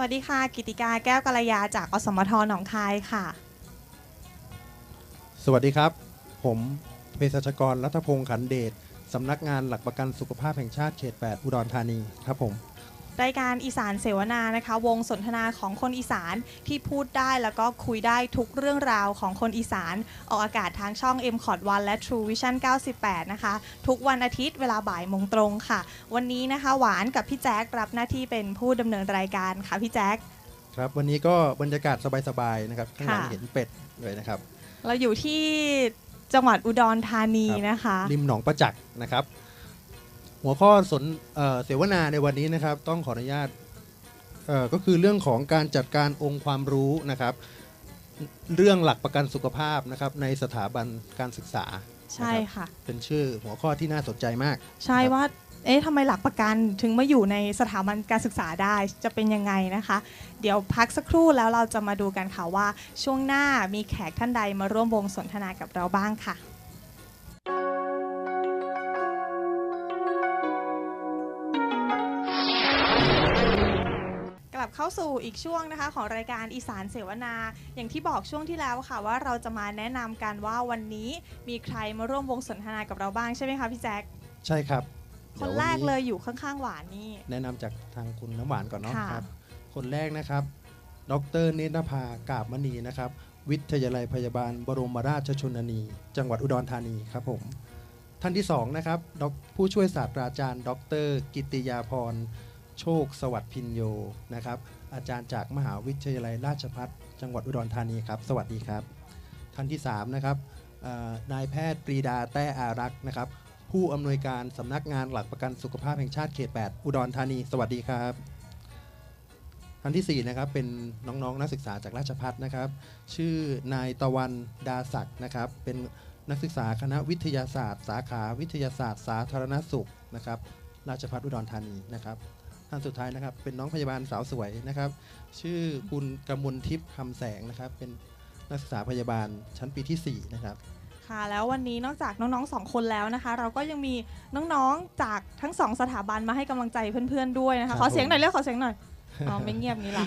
สวัสดีค่ะ กิติกาแก้วกัลยาจากอสมทหนองคายค่ะ สวัสดีครับ ผมเภสัชกรรัฐพงษ์ขันเดชสำนักงานหลักประกันสุขภาพแห่งชาติเขต 8 อุดรธานีครับผม รายการอีสานเสวนานะคะ วงสนทนาของคนอีสานที่พูดได้แล้วก็คุยได้ทุกเรื่องราวของคนอีสาน ออกอากาศทางช่อง m c o t 1และ True Vision 98 นะคะ ทุกวันอาทิตย์เวลาบ่ายโมงตรงค่ะ วันนี้นะคะหวานกับพี่แจ๊ครับหน้าที่เป็นผู้ดำเนินรายการค่ะพี่แจ๊คครับวันนี้ก็บรรยากาศสบายๆนะครับข้างหลังค่ะเห็นเป็ดเลยนะครับ เราอยู่ที่จังหวัดอุดรธานีนะคะ ริมหนองประจักษ์นะครับ หัวข้อสนเอ่อเสวนาในวันนี้นะครับ ต้องขออนุญาตเอ่อก็คือเรื่องของการจัดการองค์ความรู้นะครับ เรื่องหลักประกันสุขภาพนะครับ ในสถาบันการศึกษาใช่ค่ะ เป็นชื่อหัวข้อที่น่าสนใจมาก ใช่ครับว่าเอ๊ะทำไมหลักประกันถึงมาอยู่ในสถาบันการศึกษาได้จะเป็นยังไงนะคะ เดี๋ยวพักสักครู่แล้วเราจะมาดูกันค่ะว่า ช่วงหน้ามีแขกท่านใดมาร่วมวงสนทนากับเราบ้างค่ะ บเข้าสู่อีกช่วงนะคะ ของรายการอีสานเสวนา อย่างที่บอกช่วงที่แล้วค่ะ ว่าเราจะมาแนะนำกันว่าวันนี้มีใครมาร่วมวงสนทนากับเราบ้างใช่ไหมคะพี่แจ๊คใช่ครับ คนดี๋วแรวักเลยอยู่ข้างๆหวานนี่ แนะนำจากทางคุณน้ำหวานก่อนเนาะค่ะครับ คนแรกนะครับ ดรเนตรภากาบมณีนะครับ วิทยาลัยพยาบาลบรมราชชนนี จังหวัดอุดรธานีครับผมท่านที่สองนะครับดอกผู้ช่วยศาสตราจารย์ ดร กิติยาพร โชคสวัสดิ์พินโยนะครับ อาจารย์จากมหาวิทยาลัยราชภัฏจังหวัดอุดรธานีครับ สวัสดีครับ ท่านที่สามนะครับนายแพทย์ปรีดาแต้อารักษ์นะครับ ผู้อำนวยการสำนักงานหลักประกันสุขภาพแห่งชาติเขต 8 อุดรธานี สวัสดีครับท่านที่4นะครับเป็นน้องๆนักศึกษาจากราชพัฒนะครับ ชื่อนายตะวันดาศักดิ์นะครับ เป็นนักศึกษาคณะวิทยาศาสตร์ สาขาวิทยาศาสตร์ สาธารณสุขนะครับ ราชพัฒอุดรธานีนะครับ ท่านสุดท้ายนะครับ เป็นน้องพยาบาลสาวสวยนะครับ ชื่อคุณกมลทิพย์คำแสงนะครับ เป็นนักศึกษาพยาบาลชั้นปีที่ 4 นะครับค่ะแล้ววันนี้นอกจากน้องๆสองคนแล้วนะคะ เราก็ยังมีน้องๆจากทั้งสองสถาบันมาให้กำลังใจเพื่อนๆด้วยนะครัคะบขอเสียงหน่อยผมเรียกขอเสียงหน่อยอ๋อไม่เงียบงี้ล่ะ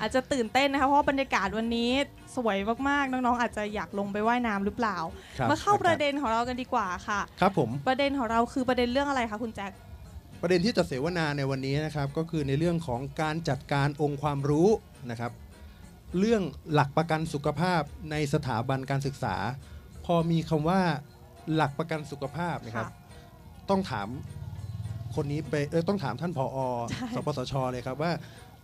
อาจจะตื่นเต้นนะคะเพราะว่าบรรยากาศวันนี้สวยมากๆน้องๆอาจจะอยากลงไปว่ายน้ำหรือเปล่าครับมาเข้าประเด็นของเรากันดีกว่าค่ะ ครับผมประเด็นของเราคือประเด็นเรื่องอะไรคะคุณแจ็ค ประเด็นที่จะเสวนาในวันนี้นะครับก็คือในเรื่องของการจัดการองค์ความรู้นะครับ เรื่องหลักประกันสุขภาพในสถาบันการศึกษา พอมีคำว่าหลักประกันสุขภาพนะครับ ต้องถามคนนี้ไปเออต้องถามท่านผอใช่สปสชเลยครับว่า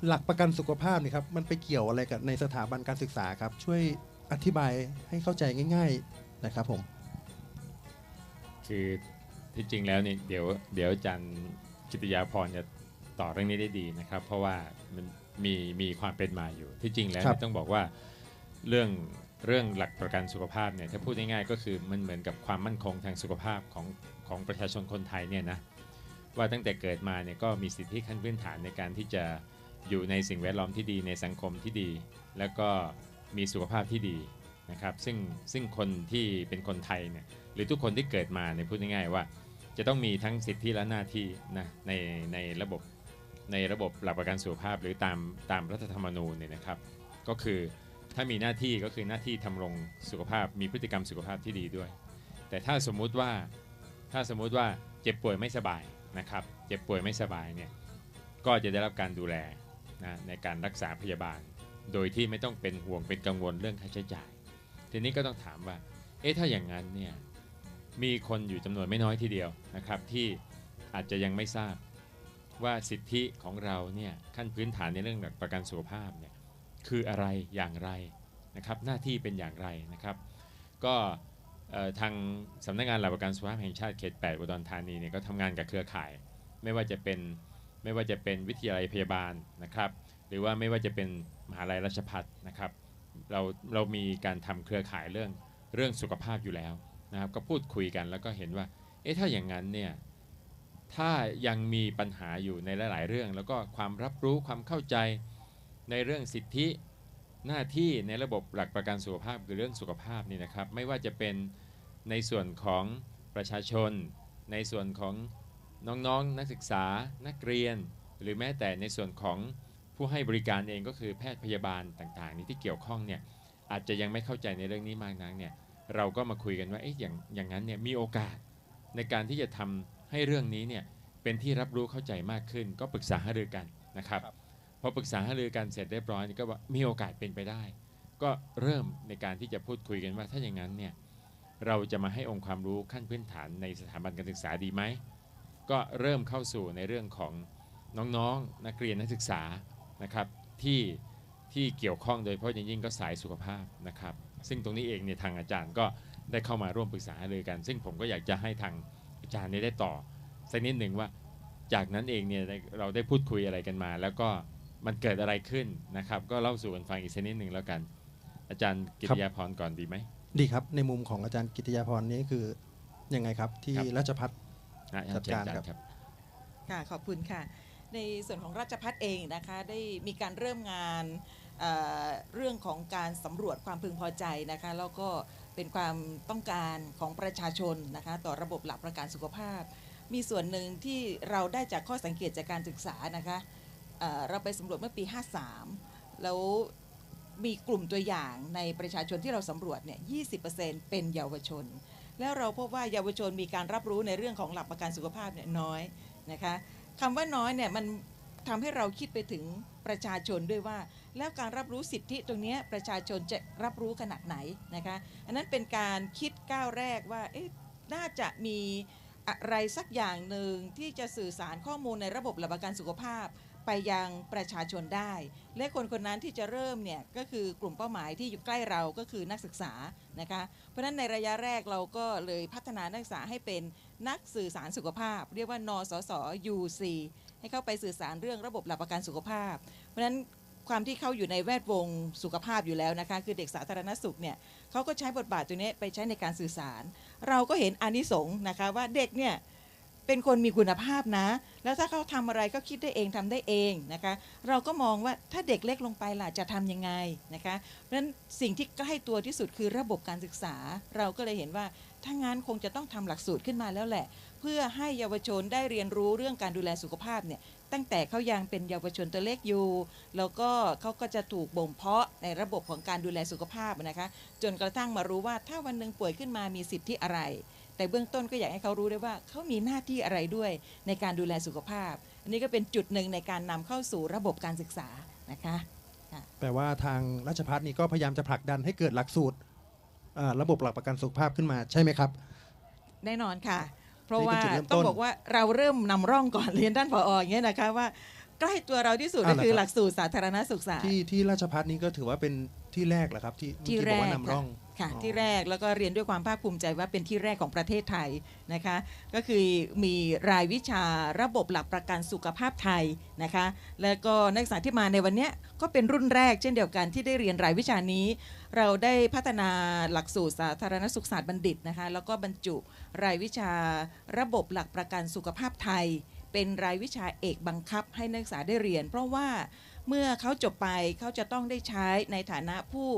หลักประกันสุขภาพนี่ครับมันไปเกี่ยวอะไรกับในสถาบันการศึกษาครับ ช่วยอธิบายให้เข้าใจง่าย ๆนะครับผม คือที่จริงแล้วนี่เดี๋ยวเดี๋ยวอาจารย์ กิติยาพรจะต่อเรื่องนี้ได้ดีนะครับ เพราะว่ามันมีมีความเป็นมาอยู่ ที่จริงแล้วครับเนี่ยต้องบอกว่าเรื่องเรื่องหลักประกันสุขภาพเนี่ยถ้าพูดง่ายๆก็คือมันเหมือนกับความมั่นคงทางสุขภาพของของประชาชนคนไทยเนี่ยนะว่าตั้งแต่เกิดมาเนี่ยก็มีสิทธิขั้นพื้นฐานในการที่จะอยู่ในสิ่งแวดล้อมที่ดีในสังคมที่ดี แล้วก็มีสุขภาพที่ดีนะครับ ซึ่งซึ่งคนที่เป็นคนไทยเนี่ยหรือทุกคนที่เกิดมาเนี่ยพูดง่ายๆว่า จะต้องมีทั้งสิทธิและหน้าที่นะในในระบบในระบบหลักประกันสุขภาพหรือตามตามรัฐธรรมนูญเนี่ยนะครับ ก็คือถ้ามีหน้าที่ก็คือหน้าที่ทำรงสุขภาพมีพฤติกรรมสุขภาพที่ดีด้วย แต่ถ้าสมมุติว่าถ้าสมมุติว่าเจ็บป่วยไม่สบายนะครับ เจ็บป่วยไม่สบายเนี่ยก็จะได้รับการดูแลนะในการรักษาพยาบาล โดยที่ไม่ต้องเป็นห่วงเป็นกังวลเรื่องค่าใช้จ่าย ทีนี้ก็ต้องถามว่า เอ๊ะถ้าอย่างนั้นเนี่ย มีคนอยู่จำนวนไม่น้อยทีเดียวนะครับ ที่อาจจะยังไม่ทราบว่าสิทธิของเราเนี่ยขั้นพื้นฐานในเรื่องหลักประกันสุขภาพเนี่ยคืออะไรอย่างไรนะครับ หน้าที่เป็นอย่างไรนะครับ ก็ทางสำนักงานหลักประกันสุขภาพแห่งชาติเขต 8 อุดรธานีเนี่ยก็ทำงานกับเครือข่าย ไม่ว่าจะเป็นไม่ว่าจะเป็นวิทยาลัยพยาบาลนะครับ หรือว่าไม่ว่าจะเป็นมหาลัยราชภัฏนะครับ เราเรามีการทำเครือข่ายเรื่องเรื่องสุขภาพอยู่แล้ว นะครับก็พูดคุยกันแล้วก็เห็นว่าเอ๊ะถ้าอย่างนั้นเนี่ยถ้ายังมีปัญหาอยู่ในหลาย ๆ เรื่อง แล้วก็ความรับรู้ความเข้าใจในเรื่องสิทธิหน้าที่ในระบบหลักประกันสุขภาพคือเรื่องสุขภาพนี่นะครับ ไม่ว่าจะเป็นในส่วนของประชาชน ในส่วนของน้อง ๆนนักศึกษานักเรียน หรือแม้แต่ในส่วนของผู้ให้บริการเองก็คือแพทย์พยาบาลต่าง ๆ นี้ที่เกี่ยวข้องเนี่ยอาจจะยังไม่เข้าใจในเรื่องนี้มากนักเนี่ย เราก็มาคุยกันว่าเอ๊ะอย่างอย่างนั้นเนี่ยมีโอกาสในการที่จะทำให้เรื่องนี้เนี่ยเป็นที่รับรู้เข้าใจมากขึ้น ก็ปรึกษาหารือกันนะครับครับพอปรึกษาหารือกันเสร็จเรียบร้อยนี่ก็ว่ามีโอกาสเป็นไปได้ ก็เริ่มในการที่จะพูดคุยกันว่าถ้าอย่างนั้นเนี่ยเราจะมาให้องค์ความรู้ขั้นพื้นฐานในสถาบันการศึกษาดีไหมก็เริ่มเข้าสู่ในเรื่องของน้องๆนักเรียนนักศึกษานะครับที่ ที่เกี่ยวข้องโดยเฉพาะอย่างยิ่งก็สายสุขภาพนะครับ ซึ่งตรงนี้เองเนี่ยทางอาจารย์ก็ได้เข้ามาร่วมปรึกษาหารือกัน ซึ่งผมก็อยากจะให้ทางอาจารย์เนี่ยได้ต่อสักนิดหนึ่งว่า จากนั้นเองเนี่ยได้เราได้พูดคุยอะไรกันมา แล้วก็มันเกิดอะไรขึ้นนะครับ ก็เล่าสู่กันฟังอีกสักนิดหนึ่งแล้วกัน อาจารย์กิครัติบยาพรก่อนดีไหมดีครับ ในมุมของอาจารย์กิติยาพรนี่คือยังไงครับที่ครับราชพัฒนะจัดการเชิญอจครับครับค่ะขอบคุณค่ะ ในส่วนของราชพัฒเองนะคะ ได้มีการเริ่มงาน เเรื่องของการสำรวจความพึงพอใจนะคะแล้วก็เป็นความต้องการของประชาชนนะคะต่อระบบหลักประกันสุขภาพ มีส่วนหนึ่งที่เราได้จากข้อสังเกตจากการศึกษานะคะเเราไปสำรวจเมื่อปี 53 แล้วมีกลุ่มตัวอย่างในประชาชนที่เราสำรวจเนี่ย 20%เป็นเยาวชน แล้วเราพบว่าเยาวชนมีการรับรู้ในเรื่องของหลักประกันสุขภาพเนี่ยน้อยนะคะคำว่าน้อยเนี่ยมัน ทำให้เราคิดไปถึงประชาชนด้วยว่า แล้วการรับรู้สิทธิตรงนี้ประชาชนจะรับรู้ขนาดไหนนะคะอันนั้นเป็นการคิดก้าวแรกว่าเอ๊ะน่าจะมีอะไรสักอย่างหนึ่งที่จะสื่อสารข้อมูลในระบบหลักประกันสุขภาพ ไปยังประชาชนได้ และคนคนนั้นที่จะเริ่มเนี่ยก็คือกลุ่มเป้าหมายที่อยู่ใกล้เราก็คือนักศึกษานะคะเพราะฉะนั้นในระยะแรกเราก็เลยพัฒนานักศึกษาให้เป็นนักสื่อสารสุขภาพ เรียกว่านสส UC ให้เข้าไปสื่อสารเรื่องระบบหลักประกันสุขภาพ เพราะฉะนั้นความที่เขาอยู่ในแวดวงสุขภาพอยู่แล้วนะคะ คือเด็กสาธารณสุขเนี่ยเขาก็ใช้บทบาทตัวนี้ไปใช้ในการสื่อสาร เราก็เห็นอานิสงส์นะคะว่าเด็กเนี่ยเป็นคนมีคุณภาพนะ แล้วถ้าเขาทำอะไรก็คิดได้เองทำได้เองนะคะ เราก็มองว่าถ้าเด็กเล็กลงไปล่ะจะทำยังไงนะคะ เพราะฉะนั้นสิ่งที่ใกล้ตัวที่สุดคือระบบการศึกษา เราก็เลยเห็นว่าถ้างั้นคงจะต้องทำหลักสูตรขึ้นมาแล้วแหละ เพื่อให้เยาวชนได้เรียนรู้เรื่องการดูแลสุขภาพเนี่ยตั้งแต่เขายังเป็นเยาวชนตัวเล็กอยู่ แล้วก็เขาก็จะถูกบ่มเพาะในระบบของการดูแลสุขภาพนะคะ จนกระทั่งมารู้ว่าถ้าวันหนึ่งป่วยขึ้นมามีสิทธิอะไร แต่เบื้องต้นก็อยากให้เขารู้ด้วยว่าเขามีหน้าที่อะไรด้วยในการดูแลสุขภาพ อันนี้ก็เป็นจุดหนึ่งในการนำเข้าสู่ระบบการศึกษานะคะแปลว่าทางราชพัฒนี่ก็พยายามจะผลักดันให้เกิดหลักสูตรอ่าระบบหลักประกันสุขภาพขึ้นมาใช่ไหมครับ แน่นอนค่ะ เพราะว่านี่คือจุดเริ่มต้นต้องบอกว่าเราเริ่มนำร่องก่อนเรียนด้านผออย่างเงี้ยนะคะว่า ใกล้ตัวเราที่สุดก็อ่าเหรอคือครับหลักสูตรสาธารณสุขศาสตร์ที่ที่ราชพัฒนี่ก็ถือว่าเป็นที่แรกเหรอครับที่ที่เมื่อกี้บอกว่าแรกนำร่องค่ะอ๋อที่แรกแล้วก็เรียนด้วยความภาคภูมิใจว่าเป็นที่แรกของประเทศไทยนะคะ ก็คือมีรายวิชาระบบหลักประกันสุขภาพไทยนะคะ แล้วก็นักศึกษาที่มาในวันเนี้ยก็เป็นรุ่นแรกเช่นเดียวกันที่ได้เรียนรายวิชานี้ เราได้พัฒนาหลักสูตรสาธารณสุขศาสตร์บัณฑิตนะคะแล้วก็บรรจุรายวิชาระบบหลักประกันสุขภาพไทย เป็นรายวิชาเอกบังคับให้นักศึกษาได้เรียน เพราะว่าเมื่อเขาจบไปเขาจะต้องได้ใช้ในฐานะผู้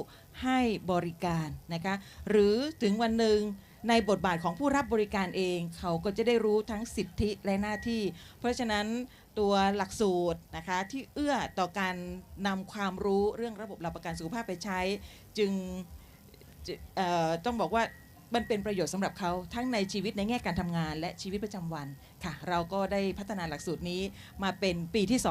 ให้บริการนะคะหรือถึงวันหนึ่งในบทบาทของผู้รับบริการเอง เขาก็จะได้รู้ทั้งสิทธิและหน้าที่ เพราะฉะนั้นตัวหลักสูตรนะคะที่เอื้อต่อการนำความรู้เรื่องระบบหลักประกันสุขภาพไปใช้ จึงจต้องบอกว่ามันเป็นประโยชน์สำหรับเขาทั้งในชีวิตในแง่การทำงานและชีวิตประจำวัน ค่ะ เราก็ได้พัฒนาหลักสูตรนี้มาเป็นปีที่สอง